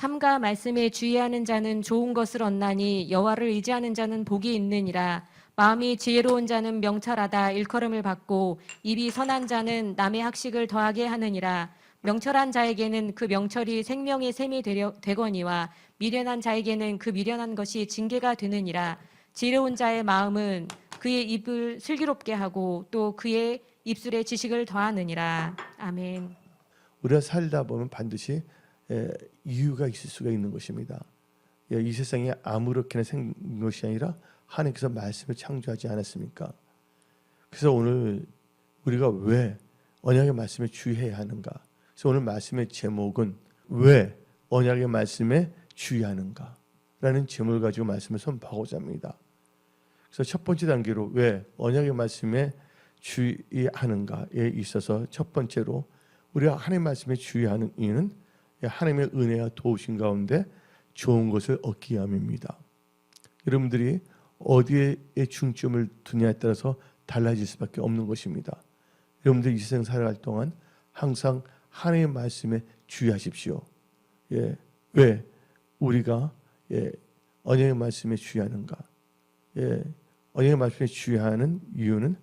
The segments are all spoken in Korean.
삼가 말씀에 주의하는 자는 좋은 것을 얻나니 여호와를 의지하는 자는 복이 있느니라. 마음이 지혜로운 자는 명철하다 일컬음을 받고 입이 선한 자는 남의 학식을 더하게 하느니라. 명철한 자에게는 그 명철이 생명의 샘이 되려, 되거니와 미련한 자에게는 그 미련한 것이 징계가 되느니라. 지혜로운 자의 마음은 그의 입을 슬기롭게 하고 또 그의 입술에 지식을 더하느니라. 아멘. 우리가 살다 보면 반드시 에, 이유가 있을 수가 있는 것입니다. 예, 이 세상에 아무렇게나 생긴 것이 아니라 하나님께서 말씀을 창조하지 않았습니까? 그래서 오늘 우리가 왜 언약의 말씀에 주의해야 하는가? 그래서 오늘 말씀의 제목은 왜 언약의 말씀에 주의하는가? 라는 제목을 가지고 말씀을 선포하고자 합니다. 그래서 첫 번째 단계로 왜 언약의 말씀에 주의하는가에 있어서 첫 번째로 우리가 하나님의 말씀에 주의하는 이유는 하나님의 은혜와 도우신 가운데 좋은 것을 얻기 위함입니다. 여러분들이 어디에 중점을 두냐에 따라서 달라질 수밖에 없는 것입니다. 여러분들 이 세상 살아갈 동안 항상 하나님의 말씀에 주의하십시오. 예, 왜 우리가 예, 언약의 말씀에 주의하는가? 예, 언약의 말씀에 주의하는 이유는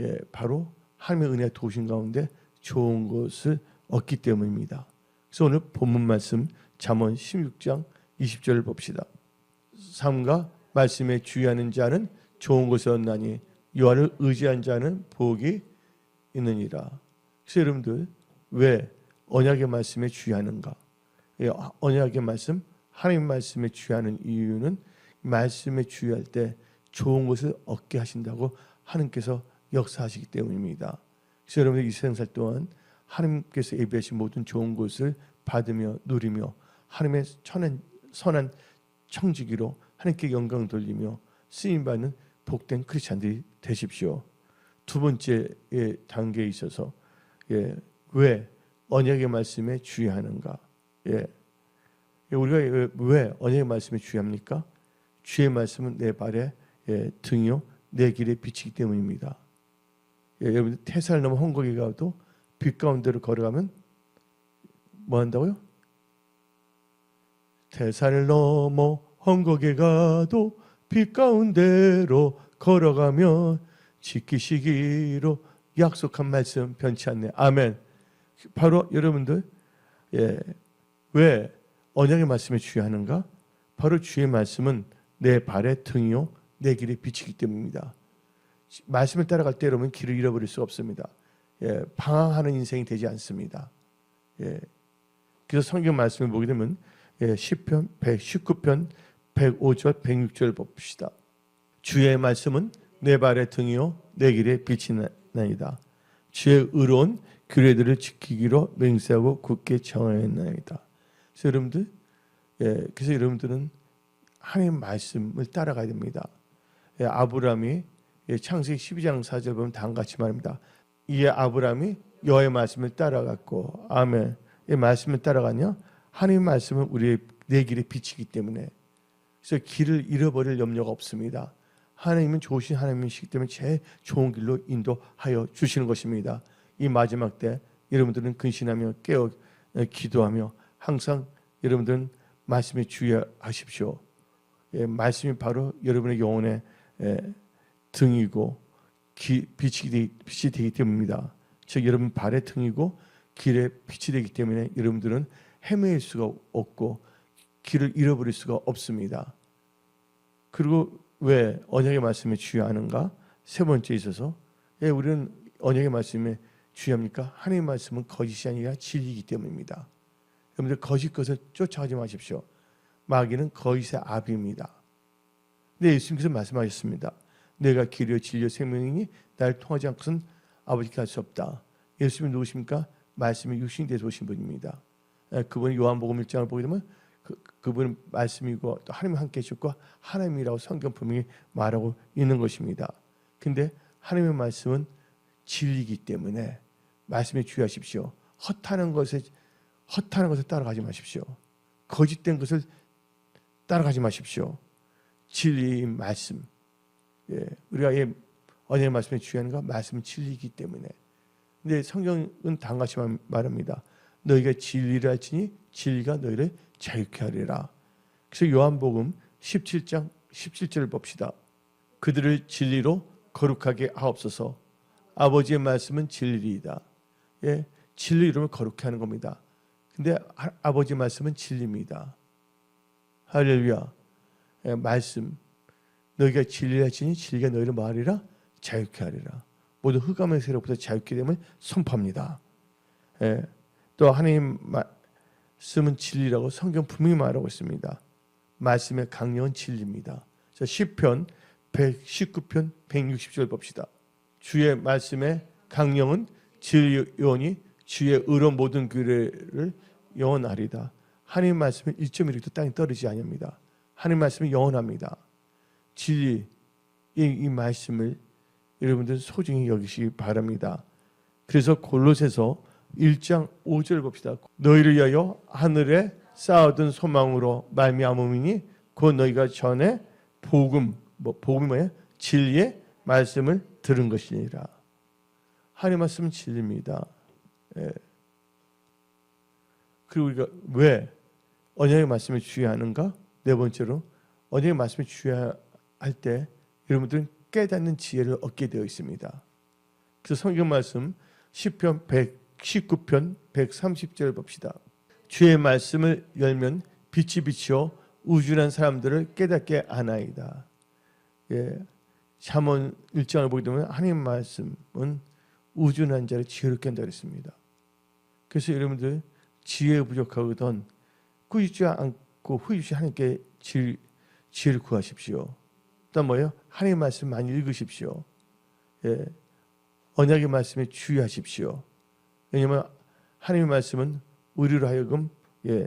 예, 바로 하나님의 은혜 도우신 가운데 좋은 것을 얻기 때문입니다. 그래서 오늘 본문 말씀 잠언 16장 20절을 봅시다. 삼가 말씀에 주의하는 자는 좋은 것을 얻나니 여호와를 의지한 자는 복이 있느니라. 그래서 여러분들 왜 언약의 말씀에 주의하는가? 예, 언약의 말씀, 하나님 말씀에 주의하는 이유는 말씀에 주의할 때 좋은 것을 얻게 하신다고 하나님께서 역사하시기 때문입니다. 그래서 여러분들 이 세상 살 동안 하나님께서 예비하신 모든 좋은 것을 받으며 누리며 하나님의 천한 선한 청지기로 하나님께 영광 돌리며 쓰임 받는 복된 크리스찬들이 되십시오. 두 번째 단계에 있어서 예, 왜 언약의 말씀에 주의하는가? 예. 우리가 왜- 왜 언약의 말씀에 주의합니까? 주의 말씀은 내 발에 예, 등이요 내 길에 비치기 때문입니다. 예, 여러분 태살 넘어 헝거기 가도 빛 가운데로 걸어가면 뭐 한다고요? 태산을 넘어 헝거기 가도 빛 가운데로 걸어가면 지키시기로 약속한 말씀 변치 않네. 아멘. 바로 여러분들 예, 왜 언약의 말씀에 주의하는가? 바로 주의 말씀은 내 발의 등이요 내 길에 비치기 때문입니다. 말씀을 따라갈 때 여러분 길을 잃어버릴 수 없습니다. 예, 방황하는 인생이 되지 않습니다. 예, 그래서 성경 말씀을 보게 되면 예, 10편, 119편, 105절, 106절 봅시다. 주의 말씀은 내 발의 등이요 내 길에 비치나이다. 주의 의로운 규례들을 지키기로 맹세하고 굳게 정하였나이다. 그래서 여러분들, 예, 그래서 여러분들은 하나님 말씀을 따라가야 됩니다. 예, 아브라함이 예, 창세기 12장 4절 보면 다음 같이 말합니다. 이에 아브라함이 여호와의 말씀을 따라갔고 아멘. 이 말씀을 따라가냐? 하나님의 말씀은 우리의 내 길에 비치기 때문에 그래서 길을 잃어버릴 염려가 없습니다. 하나님은 좋으신 하나님이시기 때문에 제일 좋은 길로 인도하여 주시는 것입니다. 이 마지막 때 여러분들은 근신하며 깨어 에, 기도하며 항상 여러분들은 말씀에 주의하십시오. 예, 말씀이 바로 여러분의 영혼의 에, 등이고 기, 빛이, 되, 빛이 되기 때문입니다. 즉 여러분 발의 등이고 길의 빛이 되기 때문에 여러분들은 헤매일 수가 없고 길을 잃어버릴 수가 없습니다. 그리고 왜 언약의 말씀에 주의하는가? 세 번째 있어서 예, 우리는 언약의 말씀에 주의합니까? 하나님의 말씀은 거짓이 아니라 진리이기 때문입니다. 여러분들 거짓 것을 쫓아가지 마십시오. 마귀는 거짓의 아비입니다. 근데 예수님께서 말씀하셨습니다. 내가 길이요 진리요 생명이니 날 통하지 않고선 아버지께 갈 수 없다. 예수님이 누구십니까? 말씀이 육신이 되서 오신 분입니다. 예, 그분이 요한복음 1장을 보게 되면 그, 그분은 말씀이고 또 하나님 함께 해주고 하나님이라고 성경 분명히 말하고 있는 것입니다. 근데 하나님의 말씀은 진리이기 때문에 말씀에 주의하십시오. 헛하는 것에 헛하는 것을 따라가지 마십시오. 거짓된 것을 따라가지 마십시오. 진리인 말씀. 예, 우리가 이 언약의 말씀에 주의하는가? 말씀은 진리이기 때문에. 근데 성경은 말- 말합니다. 너희가 진리를 알지니 진리가 너희를 자유케 하리라. 그래서 요한복음 17장 17절을 봅시다. 그들을 진리로 거룩하게 하옵소서. 아버지의 말씀은 진리이다. 예, 진리 이름을 거룩해 하는 겁니다. 근데 하- 아버지 말씀은 진리입니다. 할렐루야. 예, 말씀. 너희가 진리를 지니 진리가 너희를 뭐하리라? 자유케 하리라. 모두 흑암의 세력부터 자유케 됨을 선포합니다. 예, 또 하나님 말씀은 진리라고 성경 분명히 말하고 있습니다. 말씀의 강력은 진리입니다. 자, 시편 119편 160절 봅시다. 주의 말씀의 강령은 진리요니 주의 의로 모든 규례를 영원하리다. 하나님 말씀은 1.1도 땅에 떨어지지 아니합니다. 하나님 말씀은 영원합니다. 진리 이, 이 말씀을 여러분들 소중히 여기시기 바랍니다. 그래서 골로새서 1장 5절 봅시다. 너희를 위하여 하늘에 쌓아둔 소망으로 말미암음이니 곧 너희가 전에 복음 뭐 복음이 뭐예요? 진리의 말씀을 들은 것이니라. 하나님 말씀은 진리입니다. 예. 그리고 우리가 왜 언약의 말씀을 주의하는가? 네 번째로 언약의 말씀을 주의 할 때 여러분들은 깨닫는 지혜를 얻게 되어 있습니다. 그래서 성경 말씀 시편 119편 130절 봅시다. 주의 말씀을 열면 빛이 비치어 우준한 사람들을 깨닫게 하나이다. 예. 잠언 1장을 보게 되면 하나님 말씀은 우준한 자를 지혜롭게 한다 그랬습니다. 그래서 여러분들 지혜 부족하거든 꾸짖지 않고 후이시 하나님께 지, 지혜를 구하십시오. 또 뭐예요? 하나님 말씀 많이 읽으십시오. 예. 언약의 말씀에 주의하십시오. 왜냐하면 하나님의 말씀은 우리로 하여금 예,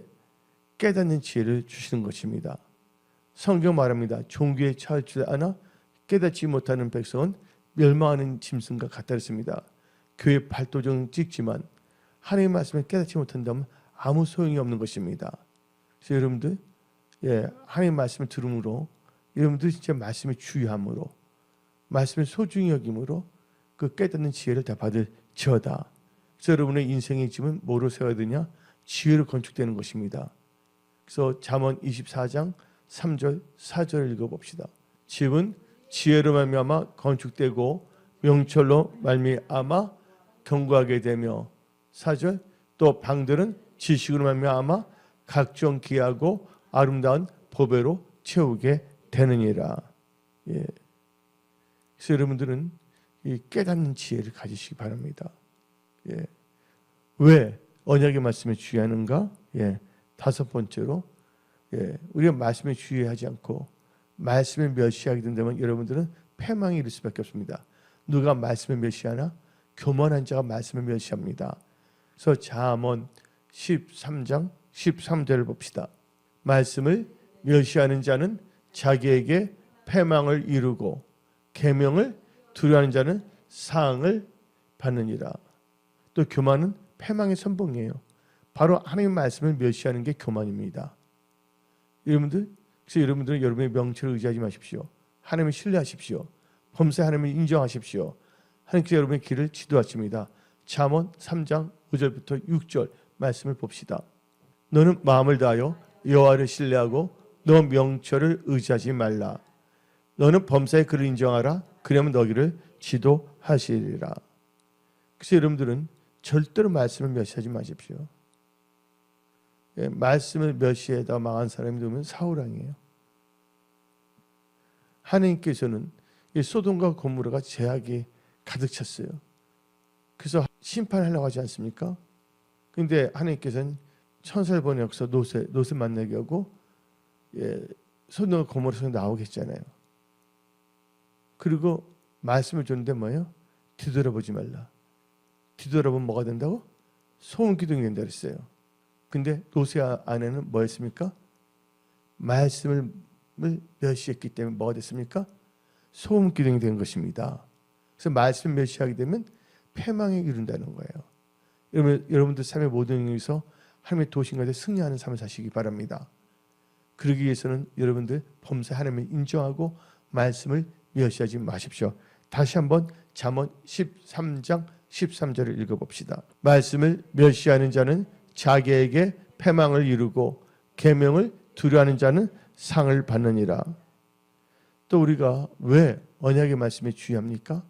깨닫는 지혜를 주시는 것입니다. 성경 말합니다. 종교에 처할 줄 아나 깨닫지 못하는 백성은 멸망하는 짐승과 같다 했습니다. 교회 발도정 찍지만 하나님의 말씀을 깨닫지 못한다면 아무 소용이 없는 것입니다. 그래서 여러분들 예, 하나님의 말씀을 들음으로 여러분들 진짜 말씀에 주의함으로 말씀을 소중히 여김으로 그 깨닫는 지혜를 다 받을 지어다. 그래서 여러분의 인생의 집은 뭐로 세워야 되냐? 지혜로 건축되는 것입니다. 그래서 잠언 24장 3절 4절을 읽어봅시다. 집은 지혜로 말미암아 건축되고 명철로 말미암아 견고하게 되며 4절 또 방들은 지식으로 말미암아 각종 귀하고 아름다운 보배로 채우게 되느니라. 예. 그래서 여러분들은 이 깨닫는 지혜를 가지시기 바랍니다. 예. 왜 언약의 말씀에 주의하는가? 예. 다섯 번째로 예. 우리가 말씀에 주의하지 않고 말씀을 멸시하게 된다면 여러분들은 패망이 이를 수밖에 없습니다. 누가 말씀을 멸시하나? 교만한 자가 말씀을 멸시합니다. 그래서 잠언 13장 13절을 봅시다. 말씀을 멸시하는 자는 자기에게 패망을 이루고 계명을 두려워하는 자는 사항을 받느니라. 또 교만은 패망의 선봉이에요. 바로 하나님의 말씀을 멸시하는 게 교만입니다. 여러분들, 그래서 여러분들은 여러분의 명철을 의지하지 마십시오. 하나님을 신뢰하십시오. 범사 하나님을 인정하십시오. 하나님께서 여러분의 길을 지도하십니다. 잠언 3장 5절부터 6절 말씀을 봅시다. 너는 마음을 다하여 여호와를 신뢰하고 너 명철을 의지하지 말라. 너는 범사의 그를 인정하라. 그러면 너희를 지도하시리라. 그래서 여러분들은 절대로 말씀을 멸시하지 마십시오. 예, 말씀을 멸시해다 망한 사람이 되면 사울왕이에요. 하나님께서는 이 소돔과 고모라가 죄악이 가득 찼어요. 그래서 심판하려고 하지 않습니까? 근데 하나님께서는 천사를 보내서 노세 노세 만나게 하고 예, 소돔과 고모라에서 나오겠잖아요. 그리고 말씀을 줬는데 뭐예요? 뒤돌아보지 말라. 뒤돌아보면 뭐가 된다고? 소음 기둥이 된다 그랬어요. 근데 노세 안에는 뭐였습니까? 말씀을 멸시했기 때문에 뭐가 됐습니까? 소음 기둥이 된 것입니다. 그래서 말씀 멸시하게 되면 패망에 이른다는 거예요. 여러분, 여러분들 삶의 모든 일에서 하나님의 도신가에 승리하는 삶을 사시기 바랍니다. 그러기 위해서는 여러분들 범사 하나님을 인정하고 말씀을 멸시하지 마십시오. 다시 한번 잠언 13장 13절을 읽어봅시다. 말씀을 멸시하는 자는 자기에게 패망을 이루고 계명을 두려워하는 자는 상을 받느니라. 또 우리가 왜 언약의 말씀에 주의합니까?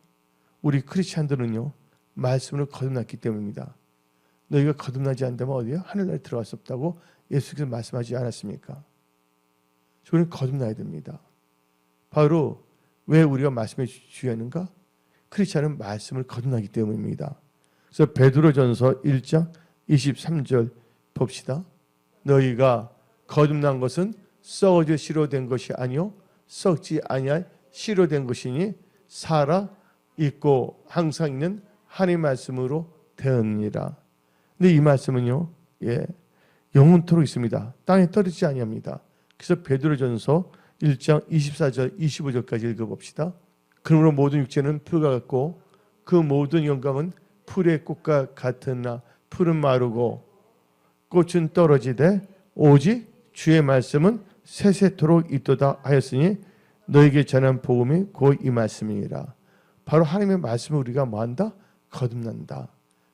우리 크리스찬들은요 말씀으로 거듭났기 때문입니다. 너희가 거듭나지 않다면 어디야? 하늘나라에 들어갈 수 없다고 예수께서 말씀하지 않았습니까? 저는 거듭나야 됩니다. 바로 왜 우리가 말씀에 주의하는가? 크리스찬은 말씀을 거듭나기 때문입니다. 그래서 베드로전서 1장 23절 봅시다. 너희가 거듭난 것은 썩어져 씨로 된 것이 아니요 썩지 아니할 씨로 된 것이니 살아 있고 항상 있는 하나님 말씀으로 되었느니라. 근데 이 말씀은요. 예. 영원토록 있습니다. 땅에 떨어지지 아니합니다. 그래서 베드로전서 1장 24절 25절까지 읽어 봅시다. 그러므로 모든 육체는 풀과 같고 그 모든 영감은 풀의 꽃과 같으나 풀은 마르고 꽃은 떨어지되 오직 주의 말씀은 세세토록 있도다 하였으니 너에게 전한 복음이 곧 이 말씀이니라. 바로 하나님의 말씀을 우리가 뭐한다? 거듭난다.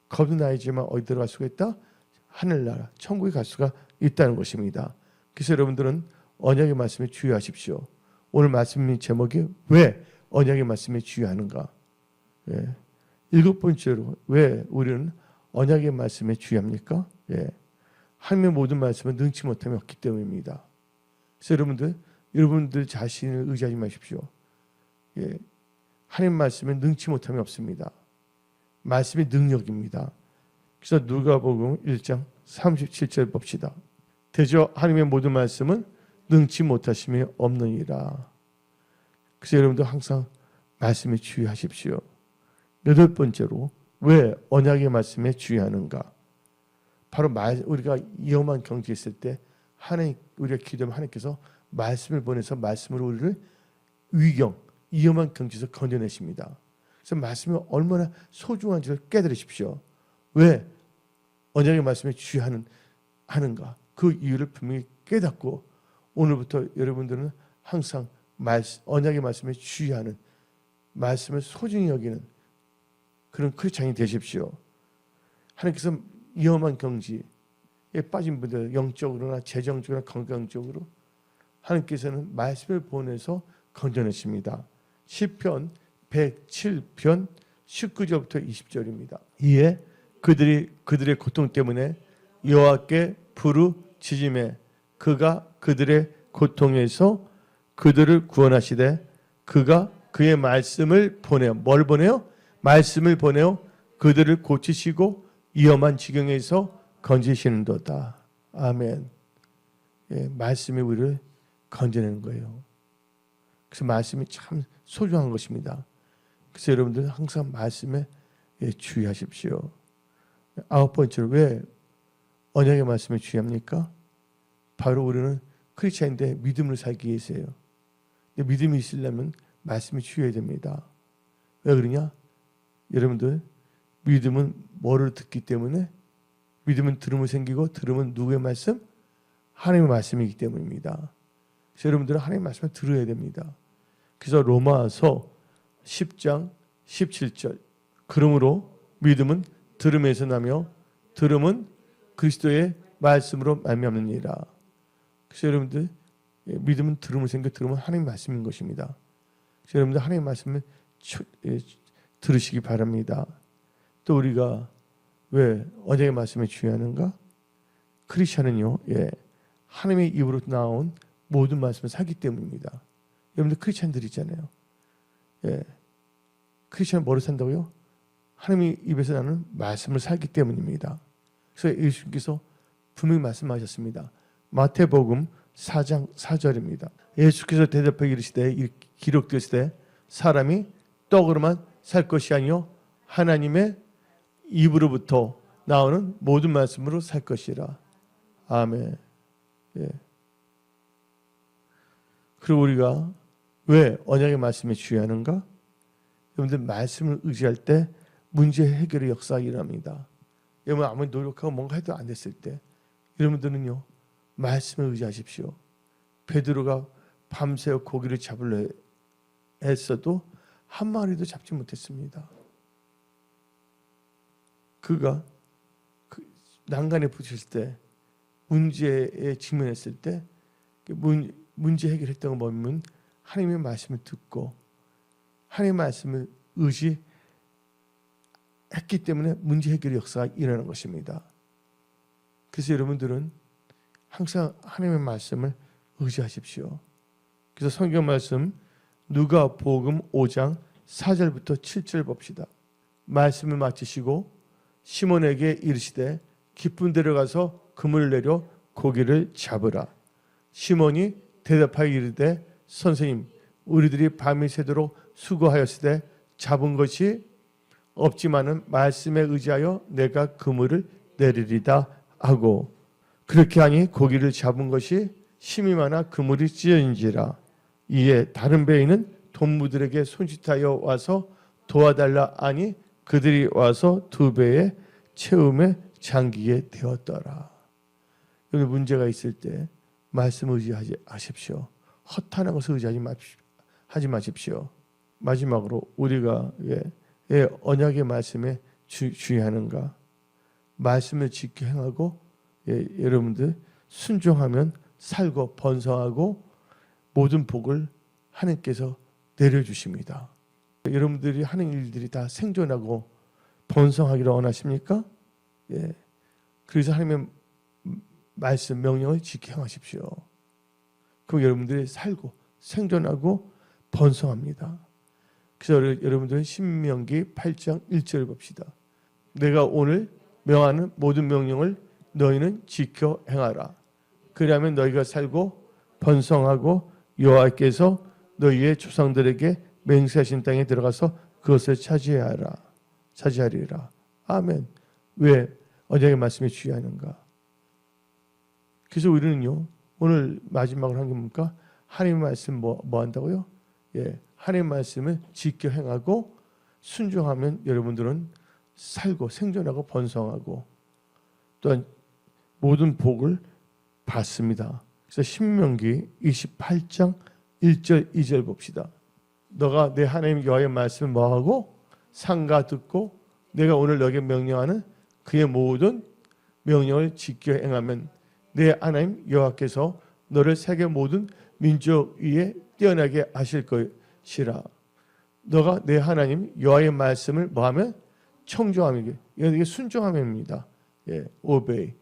거듭나야지만 어디 들어갈 수가 있다? 하늘나라, 천국에 갈 수가 있다는 것입니다. 그래서 여러분들은 언약의 말씀에 주의하십시오. 오늘 말씀 제목이 왜 언약의 말씀에 주의하는가? 예. 일곱 번째로 왜 우리는 언약의 말씀에 주의합니까? 예. 하나님의 모든 말씀은 능치 못함이 없기 때문입니다. 그래서 여러분들 여러분들 자신을 의지하지 마십시오. 예. 하나님 말씀에 능치 못함이 없습니다. 말씀이 능력입니다. 그래서 누가복음 1장 37절 봅시다. 대저 하나님의 모든 말씀은 능치 못하심이 없느니라. 그래서 여러분들 항상 말씀에 주의하십시오. 여덟 번째로 왜 언약의 말씀에 주의하는가? 바로 말, 우리가 위험한 경지에 있을 때 하나님 우리가 기도하면 하나님께서 말씀을 보내서 말씀으로 우리를 위경 위험한 경지에서 건져내십니다. 그래서 말씀이 얼마나 소중한지를 깨달으십시오. 왜 언약의 말씀에 주의하는 하는가? 그 이유를 분명히 깨닫고 오늘부터 여러분들은 항상 말씀, 언약의 말씀에 주의하는 말씀을 소중히 여기는 그런 크리스찬이 되십시오. 하나님께서 위험한 경지에 빠진 분들 영적으로나 재정적으로나 건강적으로 하나님께서는 말씀을 보내서 건져내십니다. 시편 107편 19절부터 20절입니다. 이에 그들이 그들의 고통 때문에 여호와께 부르짖음에 그가 그들의 고통에서 그들을 구원하시되 그가 그의 말씀을 보내요. 뭘 보내요? 말씀을 보내요. 그들을 고치시고 위험한 지경에서 건지시는도다. 아멘. 예, 말씀이 우리를 건져내는 거예요. 그래서 말씀이 참 소중한 것입니다. 그래서 여러분들 항상 말씀에 예, 주의하십시오. 아홉 번째로 왜 언약의 말씀에 주의합니까? 바로 우리는 크리스천인데 믿음을 살기 위해서요. 근데 믿음이 있으려면 말씀에 주의해야 됩니다. 왜 그러냐? 여러분들 믿음은 뭐를 듣기 때문에 믿음은 들음을 생기고 들음은 누구의 말씀? 하나님의 말씀이기 때문입니다. 그래서 여러분들은 하나님의 말씀을 들어야 됩니다. 그래서 로마서 10장 17절 그러므로 믿음은 들음에서 나며 들음은 그리스도의 말씀으로 말미암느니라. 그래서 여러분들 예, 믿음은 들음을 생겨 들음은 하나님 말씀인 것입니다. 그래서 여러분들 하나님 말씀을 초- 예, 들으시기 바랍니다. 또 우리가 왜 언약의 말씀에 주의하는가? 크리스천은요, 예, 하나님의 입으로 나온 모든 말씀을 살기 때문입니다. 여러분들 크리스천들 있잖아요. 예, 크리스천 뭐를 산다고요? 하나님의 입에서 나는 말씀을 살기 때문입니다. 그래서 예수님께서 분명히 말씀하셨습니다. 마태복음 4장 4절입니다. 예수께서 대답하여 이르시되 이- 기록되시되 사람이 떡으로만 살 것이 아니요 하나님의 입으로부터 나오는 모든 말씀으로 살 것이라. 아멘. 예. 그리고 우리가 왜 언약의 말씀에 주의하는가? 여러분들 말씀을 의지할 때 문제 해결의 역사가 일어납니다. 여러분 아무리 노력하고 뭔가 해도 안 됐을 때 여러분들은요 말씀을 의지하십시오. 베드로가 밤새워 고기를 잡으려 했어도 한 마리도 잡지 못했습니다. 그가 그 난간에 부딪힐 때 문제에 직면했을 때 문, 문제 해결했던 거 보면 하나님의 말씀을 듣고 하나님의 말씀을 의지 했기 때문에 문제 해결 역사가 일어나는 것입니다. 그래서 여러분들은 항상 하나님의 말씀을 의지하십시오. 그래서 성경 말씀 누가 복음 5장 4절부터 7절 봅시다. 말씀을 마치시고 시몬에게 이르시되 깊은 데로 가서 그물 내려 고기를 잡으라. 시몬이 대답하여 이르되 선생님 우리들이 밤이 새도록 수고하였으되 잡은 것이 없지만은 말씀에 의지하여 내가 그물을 내리리다 하고 그렇게 하니 고기를 잡은 것이 힘이 많아 그물이 찢어진지라 이에 다른 배에는 동무들에게 손짓하여 와서 도와달라 하니 그들이 와서 두 배의 채움에 잠기게 되었더라. 여기 문제가 있을 때 말씀 의지하지 하십시오. 허탄한 것을 의지하지 마십시오. 하지 마십시오. 마지막으로 우리가 예, 예, 언약의 말씀에 주, 주의하는가? 말씀을 지켜 행하고 예, 여러분들 순종하면 살고 번성하고 모든 복을 하나님께서 내려주십니다. 여러분들이 하는 일들이 다 생존하고 번성하기를 원하십니까? 예. 그래서 하나님의 말씀 명령을 지켜 행하십시오. 그럼 여러분들이 살고 생존하고 번성합니다. 그래서 여러분들은 신명기 8장 1절 봅시다. 내가 오늘 명하는 모든 명령을 너희는 지켜 행하라. 그리하면 너희가 살고 번성하고 여호와께서 너희의 조상들에게 맹세하신 땅에 들어가서 그것을 차지하라. 차지하리라. 아멘. 왜 언약의 말씀에 주의하는가? 그래서 우리는요 오늘 마지막으로 한 게 뭡니까? 하나님의 말씀 뭐, 뭐 한다고요? 예, 하나님의 말씀을 지켜 행하고 순종하면 여러분들은 살고 생존하고 번성하고 또한 모든 복을 받습니다. 그래서 신명기 28장 1절 2절 봅시다. 너가 내 하나님 여호와의 말씀을 뭐하고 상가 듣고 내가 오늘 너에게 명령하는 그의 모든 명령을 지켜 행하면 내 하나님 여호와께서 너를 세계 모든 민족 위에 뛰어나게 하실 것이라. 너가 내 하나님 여호와의 말씀을 뭐하면 청종하면 이게 순종함입니다. 예, 오베이.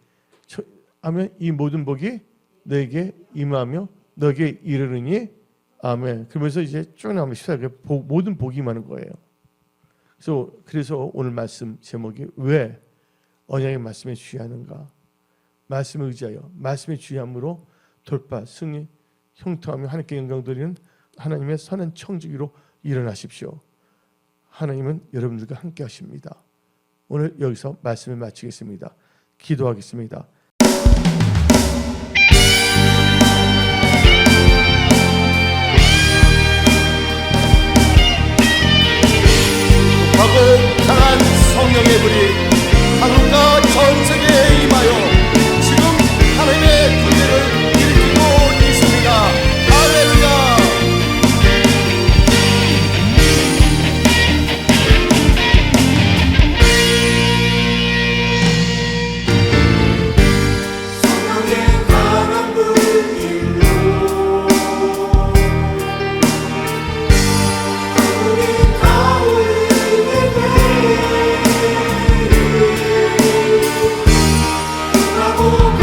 하면 이 모든 복이 너에게 임하며 너에게 이르느니 아멘. 그러면서 이제 쭉 나오면 14절 복, 모든 복이 많은 거예요. 그래서 그래서 오늘 말씀 제목이 왜 언약의 말씀에 주의하는가? 말씀을 의지하여 말씀에 주의함으로 돌파, 승리, 형통하며 하나님께 영광 드리는 하나님의 선한 청지기로 일어나십시오. 하나님은 여러분들과 함께 하십니다. 오늘 여기서 말씀을 마치겠습니다. 기도하겠습니다. 강한 성령의 불이 Oh.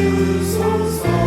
Jesus,